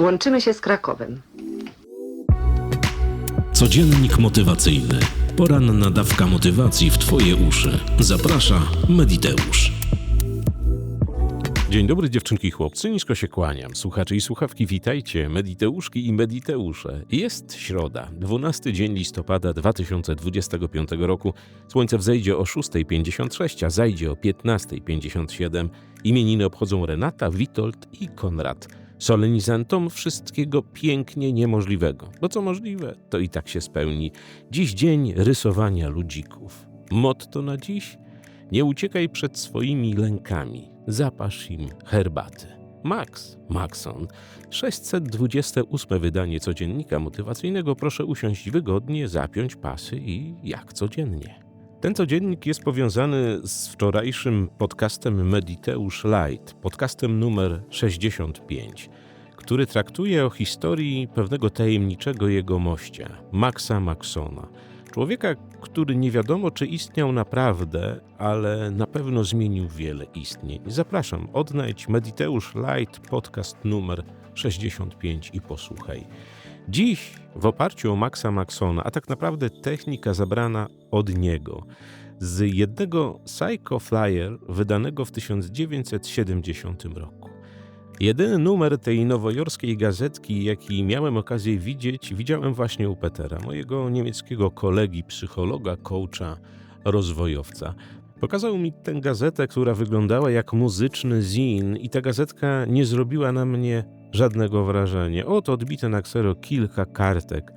Łączymy się z Krakowem. Codziennik motywacyjny. Poranna dawka motywacji w Twoje uszy. Zaprasza Mediteusz. Dzień dobry dziewczynki i chłopcy, nisko się kłaniam. Słuchacze i słuchawki, witajcie, mediteuszki i mediteusze. Jest środa, 12 dzień listopada 2025 roku. Słońce wzejdzie o 6.56, a zajdzie o 15.57. Imieniny obchodzą Renata, Witold i Konrad. Solenizantom wszystkiego pięknie niemożliwego, bo co możliwe, to i tak się spełni. Dziś dzień rysowania ludzików. Motto na dziś? Nie uciekaj przed swoimi lękami, zapasz im herbaty. Max Maxon, 628 wydanie codziennika motywacyjnego. Proszę usiąść wygodnie, zapiąć pasy i jak codziennie. Ten codziennik jest powiązany z wczorajszym podcastem Mediteusz Light, podcastem numer 65, który traktuje o historii pewnego tajemniczego jegomościa, Maxa Maxona. Człowieka, który nie wiadomo, czy istniał naprawdę, ale na pewno zmienił wiele istnień. Zapraszam, odnajdź Mediteusz Light, podcast numer 65 i posłuchaj. Dziś, w oparciu o Maxa Maxona, a tak naprawdę technika zabrana od niego, z jednego Psycho Flyer wydanego w 1970 roku. Jedyny numer tej nowojorskiej gazetki, jaki miałem okazję widzieć, widziałem właśnie u Petera, mojego niemieckiego kolegi, psychologa, coacha, rozwojowca. Pokazał mi tę gazetę, która wyglądała jak muzyczny zin i ta gazetka nie zrobiła na mnie żadnego wrażenia. Oto odbite na ksero kilka kartek.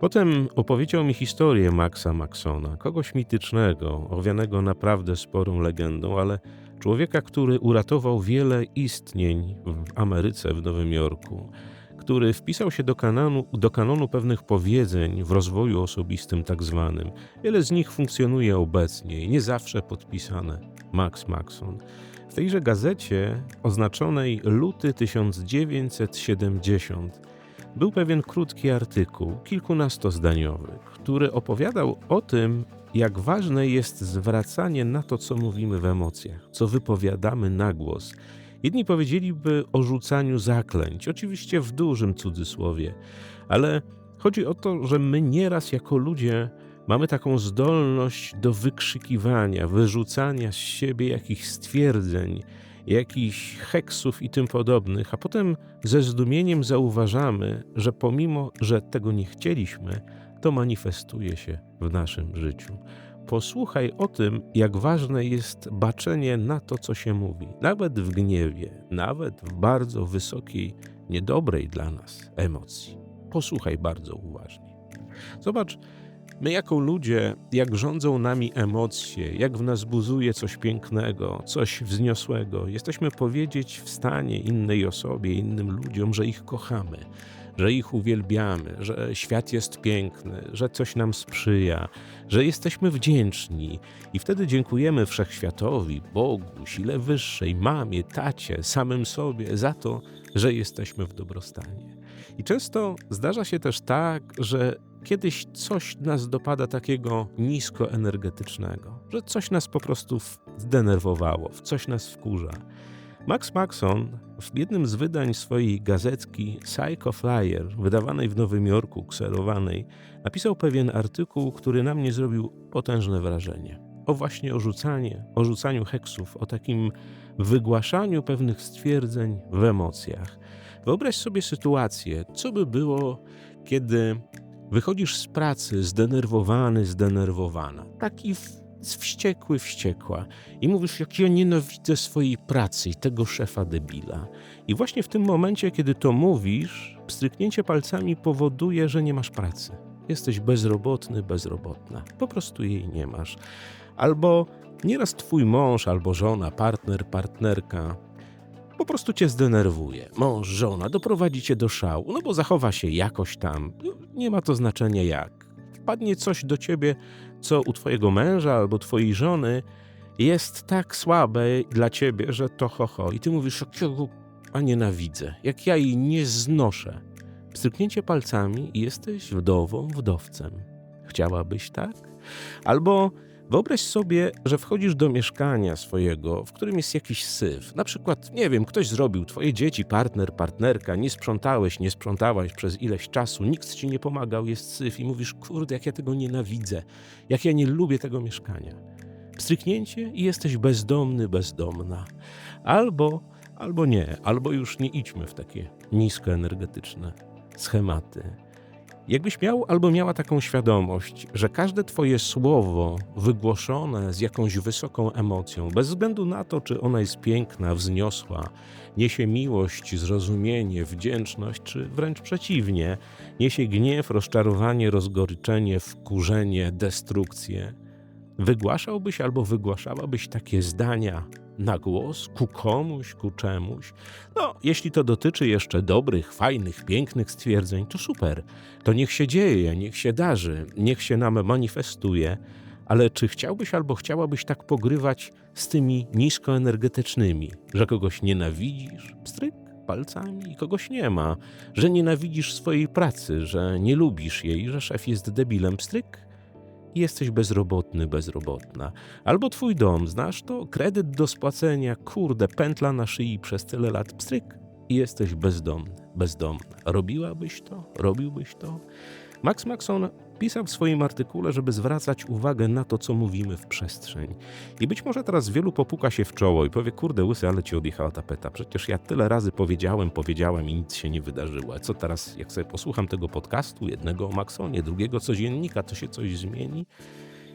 Potem opowiedział mi historię Maxa Maxona, kogoś mitycznego, owianego naprawdę sporą legendą, ale człowieka, który uratował wiele istnień w Ameryce, w Nowym Jorku, który wpisał się do kanonu, do kanonu pewnych powiedzeń w rozwoju osobistym tak zwanym. Wiele z nich funkcjonuje obecnie i nie zawsze podpisane. Max Maxon. W tejże gazecie oznaczonej luty 1970 był pewien krótki artykuł, kilkunastozdaniowy, który opowiadał o tym, jak ważne jest zwracanie na to, co mówimy w emocjach, co wypowiadamy na głos. Jedni powiedzieliby o rzucaniu zaklęć, oczywiście w dużym cudzysłowie, ale chodzi o to, że my nieraz jako ludzie mamy taką zdolność do wykrzykiwania, wyrzucania z siebie jakichś stwierdzeń, jakichś heksów i tym podobnych, a potem ze zdumieniem zauważamy, że pomimo, że tego nie chcieliśmy, to manifestuje się w naszym życiu. Posłuchaj o tym, jak ważne jest baczenie na to, co się mówi, nawet w gniewie, nawet w bardzo wysokiej, niedobrej dla nas emocji. Posłuchaj bardzo uważnie. Zobacz, My, jako ludzie, jak rządzą nami emocje, jak w nas buzuje coś pięknego, coś wzniosłego, jesteśmy powiedzieć w stanie innej osobie, innym ludziom, że ich kochamy, że ich uwielbiamy, że świat jest piękny, że coś nam sprzyja, że jesteśmy wdzięczni i wtedy dziękujemy wszechświatowi, Bogu, sile wyższej, mamie, tacie, samym sobie za to, że jesteśmy w dobrostanie. I często zdarza się też tak, że kiedyś coś nas dopada takiego niskoenergetycznego, że coś nas po prostu zdenerwowało, w coś nas wkurza. Max Maxon w jednym z wydań swojej gazetki Psycho Flyer, wydawanej w Nowym Jorku, kserowanej, napisał pewien artykuł, który na mnie zrobił potężne wrażenie. O właśnie o rzucanie, o rzucaniu heksów, o takim wygłaszaniu pewnych stwierdzeń w emocjach. Wyobraź sobie sytuację, co by było, kiedy wychodzisz z pracy zdenerwowany, zdenerwowana, taki wściekły, wściekła i mówisz, jak ja nienawidzę swojej pracy i tego szefa debila. I właśnie w tym momencie, kiedy to mówisz, pstryknięcie palcami powoduje, że nie masz pracy. Jesteś bezrobotny, bezrobotna. Po prostu jej nie masz. Albo nieraz twój mąż, albo żona, partner, partnerka po prostu cię zdenerwuje. Mąż, żona doprowadzi cię do szału, no bo zachowa się jakoś tam. Nie ma to znaczenia jak. Wpadnie coś do ciebie, co u twojego męża albo twojej żony jest tak słabe dla ciebie, że to ho, ho. I ty mówisz, a nienawidzę, jak ja jej nie znoszę. Pstryknięcie palcami i jesteś wdową, wdowcem. Chciałabyś tak? Albo Wyobraź sobie, że wchodzisz do mieszkania swojego, w którym jest jakiś syf. Na przykład, nie wiem, ktoś zrobił, twoje dzieci, partner, partnerka, nie sprzątałeś, nie sprzątałaś przez ileś czasu, nikt ci nie pomagał, jest syf i mówisz, kurde, jak ja tego nienawidzę, jak ja nie lubię tego mieszkania. Stryknięcie i jesteś bezdomny, bezdomna. Albo, albo nie, albo już nie idźmy w takie niskoenergetyczne schematy. Jakbyś miał albo miała taką świadomość, że każde Twoje słowo wygłoszone z jakąś wysoką emocją, bez względu na to, czy ona jest piękna, wzniosła, niesie miłość, zrozumienie, wdzięczność, czy wręcz przeciwnie, niesie gniew, rozczarowanie, rozgoryczenie, wkurzenie, destrukcję, wygłaszałbyś albo wygłaszałabyś takie zdania na głos, ku komuś, ku czemuś. No, jeśli to dotyczy jeszcze dobrych, fajnych, pięknych stwierdzeń, to super. To niech się dzieje, niech się darzy, niech się nam manifestuje. Ale czy chciałbyś albo chciałabyś tak pogrywać z tymi niskoenergetycznymi, że kogoś nienawidzisz, pstryk palcami i kogoś nie ma, że nienawidzisz swojej pracy, że nie lubisz jej, że szef jest debilem, pstryk? I jesteś bezrobotny, bezrobotna. Albo twój dom, znasz to? Kredyt do spłacenia, kurde, pętla na szyi przez tyle lat, pstryk i jesteś bezdomny, bezdomna. Robiłabyś to? Robiłbyś to? Max Maxon pisał w swoim artykule, żeby zwracać uwagę na to, co mówimy w przestrzeń. I być może teraz wielu popuka się w czoło i powie, kurde łysy, ale ci odjechała tapeta. Przecież ja tyle razy powiedziałem, powiedziałem i nic się nie wydarzyło. A co teraz, jak sobie posłucham tego podcastu, jednego o Maxonie, drugiego codziennika, to się coś zmieni?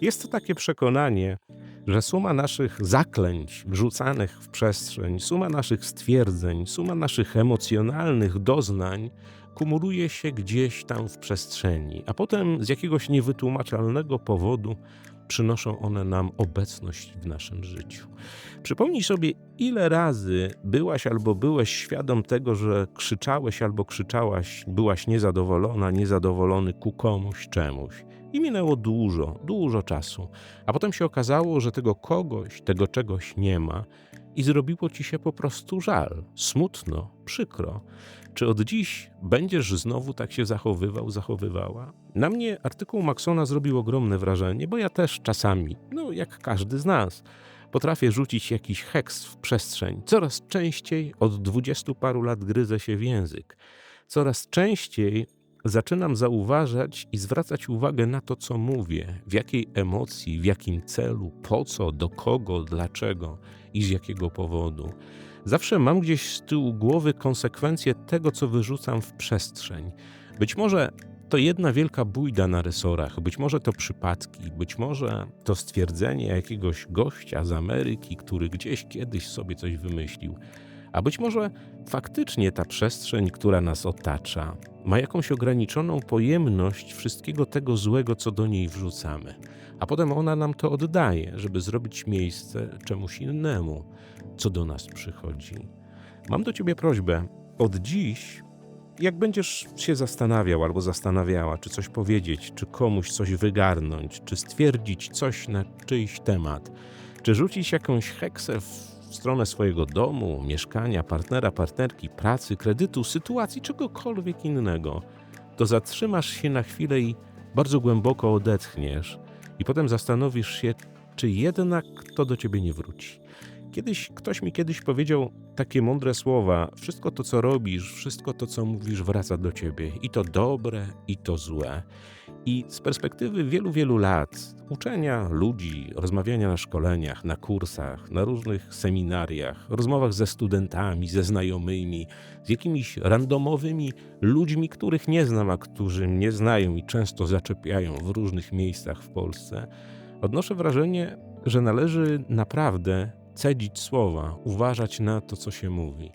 Jest to takie przekonanie, że suma naszych zaklęć wrzucanych w przestrzeń, suma naszych stwierdzeń, suma naszych emocjonalnych doznań kumuluje się gdzieś tam w przestrzeni, a potem z jakiegoś niewytłumaczalnego powodu przynoszą one nam obecność w naszym życiu. Przypomnij sobie, ile razy byłaś albo byłeś świadom tego, że krzyczałeś albo krzyczałaś, byłaś niezadowolona, niezadowolony ku komuś, czemuś. I minęło dużo, dużo czasu. A potem się okazało, że tego kogoś, tego czegoś nie ma i zrobiło ci się po prostu żal, smutno, przykro. Czy od dziś będziesz znowu tak się zachowywał, zachowywała? Na mnie artykuł Maxona zrobił ogromne wrażenie, bo ja też czasami, no jak każdy z nas, potrafię rzucić jakiś heks w przestrzeń. Coraz częściej od dwudziestu paru lat gryzę się w język. Coraz częściej zaczynam zauważać i zwracać uwagę na to, co mówię, w jakiej emocji, w jakim celu, po co, do kogo, dlaczego i z jakiego powodu. Zawsze mam gdzieś z tyłu głowy konsekwencje tego, co wyrzucam w przestrzeń. Być może to jedna wielka bójda na resorach, być może to przypadki, być może to stwierdzenie jakiegoś gościa z Ameryki, który gdzieś kiedyś sobie coś wymyślił. A być może faktycznie ta przestrzeń, która nas otacza, ma jakąś ograniczoną pojemność wszystkiego tego złego, co do niej wrzucamy, a potem ona nam to oddaje, żeby zrobić miejsce czemuś innemu, co do nas przychodzi. Mam do ciebie prośbę. Od dziś, jak będziesz się zastanawiał albo zastanawiała, czy coś powiedzieć, czy komuś coś wygarnąć, czy stwierdzić coś na czyjś temat, czy rzucić jakąś heksę w stronę swojego domu, mieszkania, partnera, partnerki, pracy, kredytu, sytuacji, czegokolwiek innego, to zatrzymasz się na chwilę i bardzo głęboko odetchniesz, i potem zastanowisz się, czy jednak to do ciebie nie wróci. Kiedyś ktoś mi kiedyś powiedział takie mądre słowa: Wszystko to, co robisz, wszystko to, co mówisz, wraca do ciebie. I to dobre, i to złe. I z perspektywy wielu, wielu lat uczenia ludzi, rozmawiania na szkoleniach, na kursach, na różnych seminariach, rozmowach ze studentami, ze znajomymi, z jakimiś randomowymi ludźmi, których nie znam, a którzy mnie znają i często zaczepiają w różnych miejscach w Polsce, odnoszę wrażenie, że należy naprawdę cedzić słowa, uważać na to, co się mówi.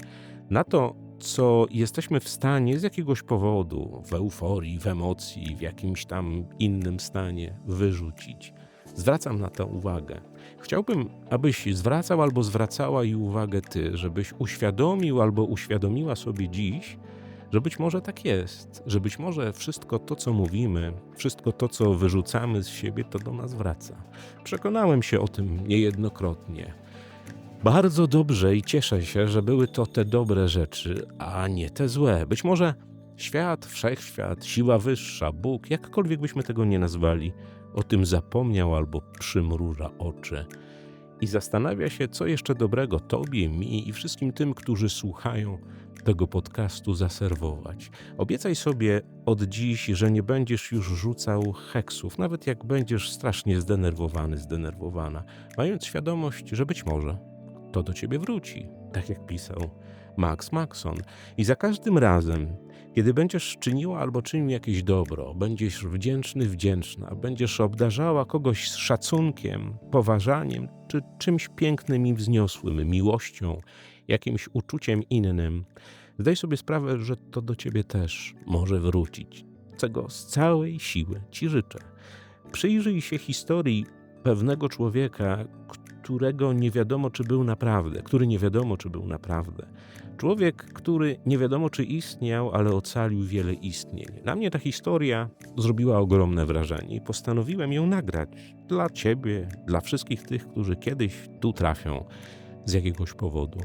Na to, co jesteśmy w stanie z jakiegoś powodu, w euforii, w emocji, w jakimś tam innym stanie wyrzucić. Zwracam na to uwagę. Chciałbym, abyś zwracał albo zwracała i uwagę ty, żebyś uświadomił albo uświadomiła sobie dziś, że być może tak jest, że być może wszystko to, co mówimy, wszystko to, co wyrzucamy z siebie, to do nas wraca. Przekonałem się o tym niejednokrotnie. Bardzo dobrze i cieszę się, że były to te dobre rzeczy, a nie te złe. Być może świat, wszechświat, siła wyższa, Bóg, jakkolwiek byśmy tego nie nazwali, o tym zapomniał albo przymruża oczy i zastanawia się, co jeszcze dobrego Tobie, mi i wszystkim tym, którzy słuchają tego podcastu, zaserwować. Obiecaj sobie od dziś, że nie będziesz już rzucał heksów, nawet jak będziesz strasznie zdenerwowany, zdenerwowana, mając świadomość, że być może to do Ciebie wróci, tak jak pisał Max Maxon. I za każdym razem, kiedy będziesz czyniła albo czynił jakieś dobro, będziesz wdzięczny, wdzięczna, będziesz obdarzała kogoś z szacunkiem, poważaniem czy czymś pięknym i wzniosłym, miłością, jakimś uczuciem innym, zdaj sobie sprawę, że to do ciebie też może wrócić. Czego z całej siły ci życzę. Przyjrzyj się historii pewnego człowieka, którego nie wiadomo, czy był naprawdę, który nie wiadomo, czy był naprawdę. Człowiek, który nie wiadomo, czy istniał, ale ocalił wiele istnień. Na mnie ta historia zrobiła ogromne wrażenie i postanowiłem ją nagrać dla ciebie, dla wszystkich tych, którzy kiedyś tu trafią z jakiegoś powodu.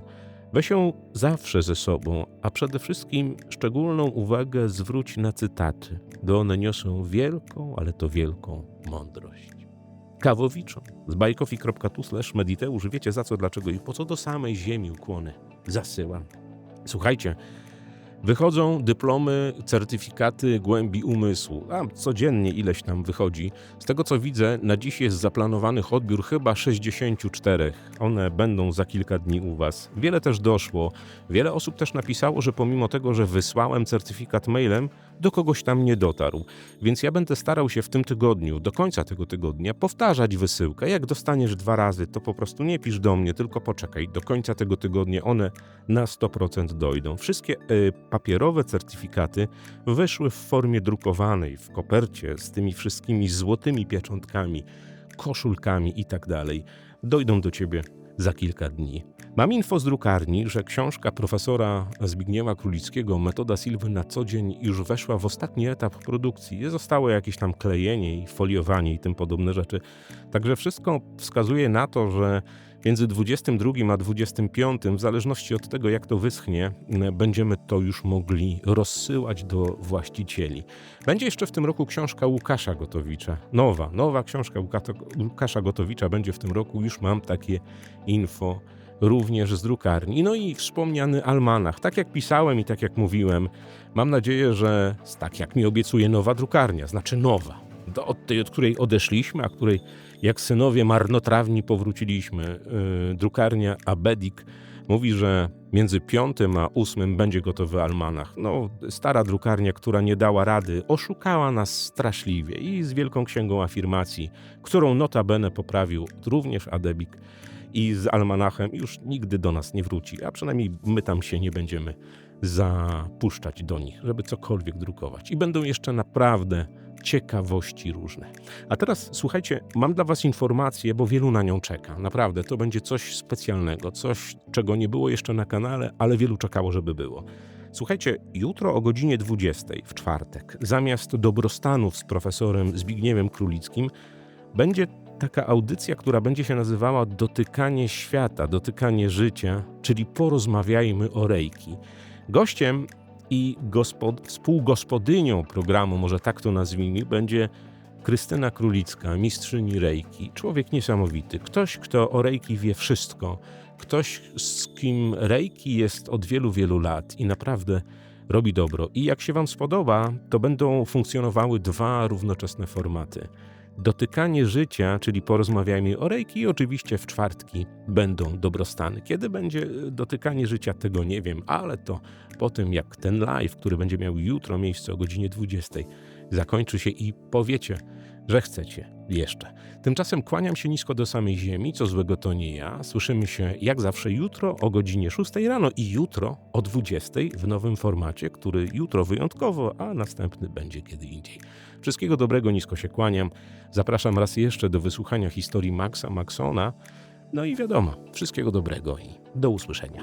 Weź ją zawsze ze sobą, a przede wszystkim szczególną uwagę zwróć na cytaty, bo one niosą wielką, ale to wielką mądrość. Kawowiczom z bajkofi.tu slash mediteusz wiecie za co, dlaczego i po co do samej ziemi ukłony zasyłam. Słuchajcie, wychodzą dyplomy, certyfikaty głębi umysłu. A codziennie ileś tam wychodzi. Z tego co widzę, na dziś jest zaplanowanych odbiór chyba 64. One będą za kilka dni u Was. Wiele też doszło. Wiele osób też napisało, że pomimo tego, że wysłałem certyfikat mailem, do kogoś tam nie dotarł. Więc ja będę starał się w tym tygodniu, do końca tego tygodnia, powtarzać wysyłkę. Jak dostaniesz dwa razy, to po prostu nie pisz do mnie, tylko poczekaj. Do końca tego tygodnia one na 100% dojdą. Wszystkie y, papierowe certyfikaty wyszły w formie drukowanej, w kopercie z tymi wszystkimi złotymi pieczątkami, koszulkami i tak. Dojdą do ciebie za kilka dni. Mam info z drukarni, że książka profesora Zbigniewa Królickiego Metoda Silwy na co dzień już weszła w ostatni etap produkcji. Zostało jakieś tam klejenie i foliowanie i tym podobne rzeczy. Także wszystko wskazuje na to, że między 22 a 25, w zależności od tego jak to wyschnie, będziemy to już mogli rozsyłać do właścicieli. Będzie jeszcze w tym roku książka Łukasza Gotowicza. Nowa, nowa książka Łuka- Łukasza Gotowicza będzie w tym roku. Już mam takie info również z drukarni. No i wspomniany almanach. Tak jak pisałem i tak jak mówiłem, mam nadzieję, że tak jak mi obiecuje nowa drukarnia, znaczy nowa, do, od tej, od której odeszliśmy, a której jak synowie marnotrawni powróciliśmy. Yy, drukarnia Abedik mówi, że między piątym a ósmym będzie gotowy almanach. No, stara drukarnia, która nie dała rady, oszukała nas straszliwie i z wielką księgą afirmacji, którą notabene poprawił również Adebik i z almanachem już nigdy do nas nie wróci, a przynajmniej my tam się nie będziemy zapuszczać do nich, żeby cokolwiek drukować. I będą jeszcze naprawdę ciekawości różne. A teraz słuchajcie, mam dla Was informację, bo wielu na nią czeka. Naprawdę, to będzie coś specjalnego, coś, czego nie było jeszcze na kanale, ale wielu czekało, żeby było. Słuchajcie, jutro o godzinie 20 w czwartek, zamiast dobrostanów z profesorem Zbigniewem Królickim, będzie taka audycja, która będzie się nazywała Dotykanie świata, dotykanie życia, czyli porozmawiajmy o rejki. Gościem i gospod- współgospodynią programu, może tak to nazwijmy, będzie Krystyna Królicka, mistrzyni rejki. Człowiek niesamowity. Ktoś, kto o rejki wie wszystko. Ktoś, z kim rejki jest od wielu, wielu lat i naprawdę robi dobro. I jak się Wam spodoba, to będą funkcjonowały dwa równoczesne formaty. Dotykanie życia, czyli porozmawiajmy o rejki i oczywiście w czwartki będą dobrostany. Kiedy będzie dotykanie życia, tego nie wiem, ale to po tym jak ten live, który będzie miał jutro miejsce o godzinie 20, zakończy się i powiecie, że chcecie jeszcze. Tymczasem kłaniam się nisko do samej ziemi, co złego to nie ja. Słyszymy się jak zawsze jutro o godzinie 6 rano i jutro o 20 w nowym formacie, który jutro wyjątkowo, a następny będzie kiedy indziej. Wszystkiego dobrego, nisko się kłaniam. Zapraszam raz jeszcze do wysłuchania historii Maxa Maxona. No i wiadomo, wszystkiego dobrego i do usłyszenia.